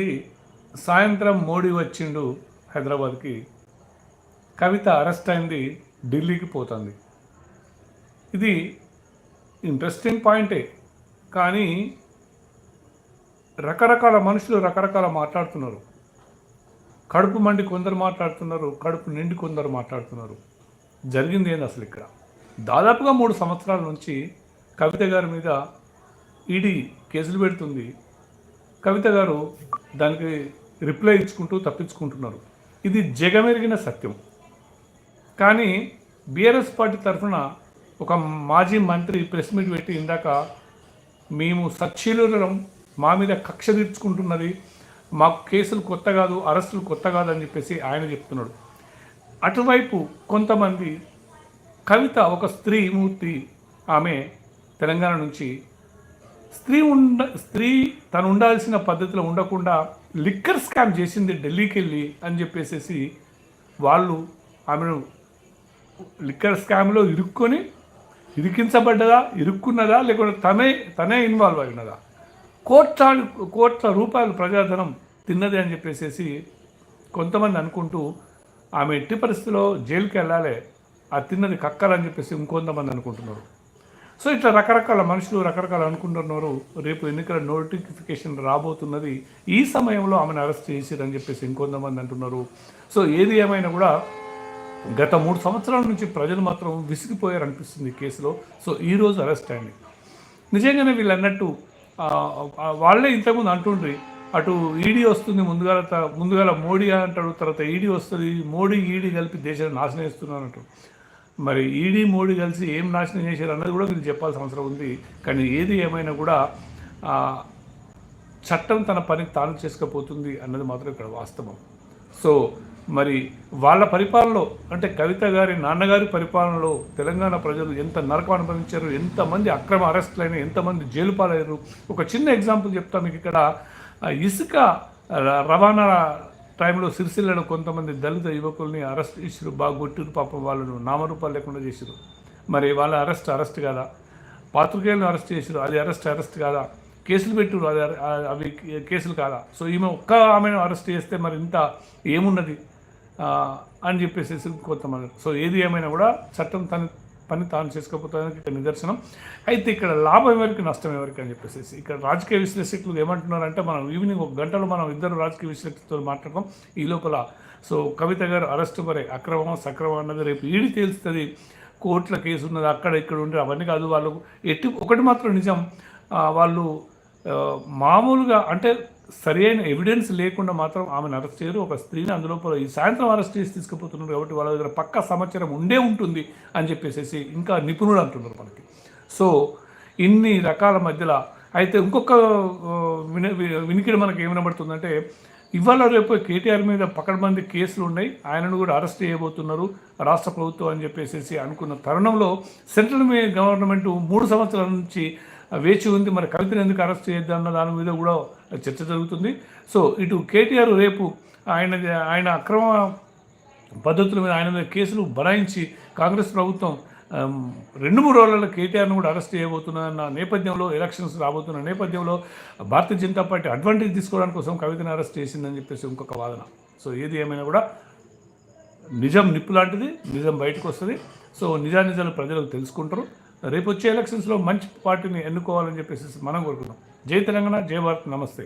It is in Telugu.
వచ్చింది సాయంత్రం మోడీ వచ్చిండు హైదరాబాద్కి. కవిత అరెస్ట్ అయింది ఢిల్లీకి పోతుంది. ఇది ఇంట్రెస్టింగ్ పాయింటే కానీ రకరకాల మనుషులు రకరకాల మాట్లాడుతున్నారు. కడుపు మండి కొందరు మాట్లాడుతున్నారు కడుపు నిండి కొందరు మాట్లాడుతున్నారు. జరిగింది ఏంది అసలు ఇక్కడ? దాదాపుగా మూడు సంవత్సరాల నుంచి కవిత గారి మీద ఈడీ కేసులు పెడుతుంది. కవిత గారు దానికి రిప్లై ఇచ్చుకుంటూ తప్పించుకుంటున్నారు. ఇది జగమెరిగిన సత్యం. కానీ బీఆర్ఎస్ పార్టీ తరఫున ఒక మాజీ మంత్రి ప్రెస్ మీట్ పెట్టి ఇందాక మేము సచ్చీలురం మా మీద కక్ష తీర్చుకుంటున్నది మాకు కేసులు కొత్త కాదు అరెస్టులు కొత్త కాదు అని చెప్పేసి ఆయన చెప్తున్నాడు. అటువైపు కొంతమంది కవిత ఒక స్త్రీ మూర్తి ఆమె తెలంగాణ నుంచి స్త్రీ ఉండ స్త్రీ తను ఉండాల్సిన పద్ధతిలో ఉండకుండా లిక్కర్ స్కామ్ చేసింది ఢిల్లీకి వెళ్ళి అని చెప్పేసేసి వాళ్ళు ఆమెను లిక్కర్ స్కామ్లో ఇరుక్కొని ఇరికించబడ్డదా ఇరుక్కున్నదా లేకుంటే తనే తనే ఇన్వాల్వ్ అయి ఉన్నదా? కోట్ల కోట్ల రూపాయలు ప్రజాధనం తిన్నది అని చెప్పేసి కొంతమంది అనుకుంటూ ఆమె ఎట్టి పరిస్థితిలో జైలుకి వెళ్ళాలి ఆ తిన్నది కక్కాలని చెప్పేసి ఇంకొంతమంది అనుకుంటున్నారు. సో ఇట్లా రకరకాల మనుషులు రకరకాల అనుకుంటున్నారు. రేపు ఎన్నికల నోటిఫికేషన్ రాబోతున్నది. ఈ సమయంలో ఆమెను అరెస్ట్ చేసిరని చెప్పేసి ఇంకొంతమంది అంటున్నారు. సో ఏది ఏమైనా కూడా గత మూడు సంవత్సరాల నుంచి ప్రజలు మాత్రం విసిగిపోయారు అనిపిస్తుంది కేసులో. సో ఈ రోజు అరెస్ట్ అయింది. నిజంగానే వీళ్ళు అన్నట్టు వాళ్ళే ఇంతకుముందు అంటుండ్రి అటు ఈడీ వస్తుంది ముందుగా ముందుగాల మోడీ అంటాడు తర్వాత ఈడీ వస్తుంది మోడీ ఈడీ కలిపి దేశాన్ని నాశనం చేస్తున్నారు అంటారు మరి ఈడీ మోడీ కలిసి ఏం నాశనం చేశారు అన్నది కూడా మీరు చెప్పాల్సిన అవసరం ఉంది. కానీ ఏది ఏమైనా కూడా చట్టం తన పని తాను చేసుకపోతుంది అన్నది మాత్రం ఇక్కడ వాస్తవం. సో మరి వాళ్ళ పరిపాలనలో అంటే కవిత గారి నాన్నగారి పరిపాలనలో తెలంగాణ ప్రజలు ఎంత నరకం అనుభవించారు ఎంతమంది అక్రమ అరెస్టులైన ఎంతమంది జైలు పాలయ్యారు ఒక చిన్న ఎగ్జాంపుల్ చెప్తా మీకు ఇక్కడ. ఇసుక ర- రవాణా టైంలో సిరిసిల్లలో కొంతమంది దళిత యువకుల్ని అరెస్ట్ చేసిరు. బాగొట్టిరు పాపం వాళ్ళను నామరూపాలు లేకుండా చేసిరు. మరి వాళ్ళ అరెస్ట్ అరెస్ట్ కాదా? పాత్రికేయులను అరెస్ట్ చేసిరు. అది అరెస్ట్ అరెస్ట్ కాదా? కేసులు పెట్టిరు. అది అవి కేసులు కాదా? సో ఈమె ఒక్క ఆమెను అరెస్ట్ చేస్తే మరి ఇంత ఏమున్నది? అని చెప్పేసి కొంతమంది సో ఏది ఏమైనా కూడా చట్టం తన పని తాను చేసుకోకపోతానికి ఇక్కడ నిదర్శనం. అయితే ఇక్కడ లాభం ఎవరికి నష్టం ఎవరికి అని చెప్పేసి ఇక్కడ రాజకీయ విశ్లేషకులు ఏమంటున్నారంటే మనం ఈవినింగ్ ఒక గంటలో మనం ఇద్దరు రాజకీయ విశ్లేషకులతో మాట్లాడడం ఈ లోపల సో కవిత గారు అరెస్ట్ మరి అక్రమం సక్రమం అన్నది రేపు ఈడి తేలుస్తుంది. కోర్టుల కేసు ఉన్నది అక్కడ ఇక్కడ ఉండి అవన్నీ కాదు. వాళ్ళు ఎట్టి ఒకటి మాత్రం నిజం. వాళ్ళు మామూలుగా అంటే సరి అయిన ఎవిడెన్స్ లేకుండా మాత్రం ఆమెను అరెస్ట్ చేయరు. ఒక స్త్రీని అందులో ఈ సాయంత్రం అరెస్ట్ చేసి తీసుకుపోతున్నారు కాబట్టి వాళ్ళ దగ్గర పక్క సమాచారం ఉండే ఉంటుంది అని చెప్పేసి ఇంకా నిపుణులు అంటున్నారు మనకి. సో ఇన్ని రకాల మధ్యలో అయితే ఇంకొక ఆ, విని వినికిడి మనకి ఏమనబడుతుందంటే ఇవాళ రేపు కేటీఆర్ మీద పకడ్బందీ కేసులు ఉన్నాయి. ఆయనను కూడా అరెస్ట్ చేయబోతున్నారు రాష్ట్ర ప్రభుత్వం అని చెప్పేసి అనుకున్న తరుణంలో సెంట్రల్ మీ గవర్నమెంట్ మూడు సంవత్సరాల నుంచి వేచి ఉంది. మరి కవితను ఎందుకు అరెస్ట్ చేయొద్దు అన్న దాని మీద కూడా చర్చ జరుగుతుంది. సో ఇటు కేటీఆర్ రేపు ఆయన ఆయన అక్రమ పద్ధతుల మీద ఆయన మీద కేసులు బనాయించి కాంగ్రెస్ ప్రభుత్వం రెండు మూడు రోజులలో కేటీఆర్ను కూడా అరెస్ట్ చేయబోతున్న నేపథ్యంలో ఎలక్షన్స్ రాబోతున్న నేపథ్యంలో భారతీయ జనతా పార్టీ అడ్వాంటేజ్ తీసుకోవడానికి కోసం కవితను అరెస్ట్ చేసిందని చెప్పేసి ఇంకొక వాదన. సో ఏది ఏమైనా కూడా నిజం నిప్పు లాంటిది నిజం బయటకు వస్తుంది. సో నిజానిజాలు ప్రజలకు తెలుసుకుంటారు. రేపు వచ్చే ఎలక్షన్స్లో మంచి పార్టీని ఎన్నుకోవాలని చెప్పేసి మనం కోరుకుందాం జై తెలంగాణ జై భారత్ నమస్తే.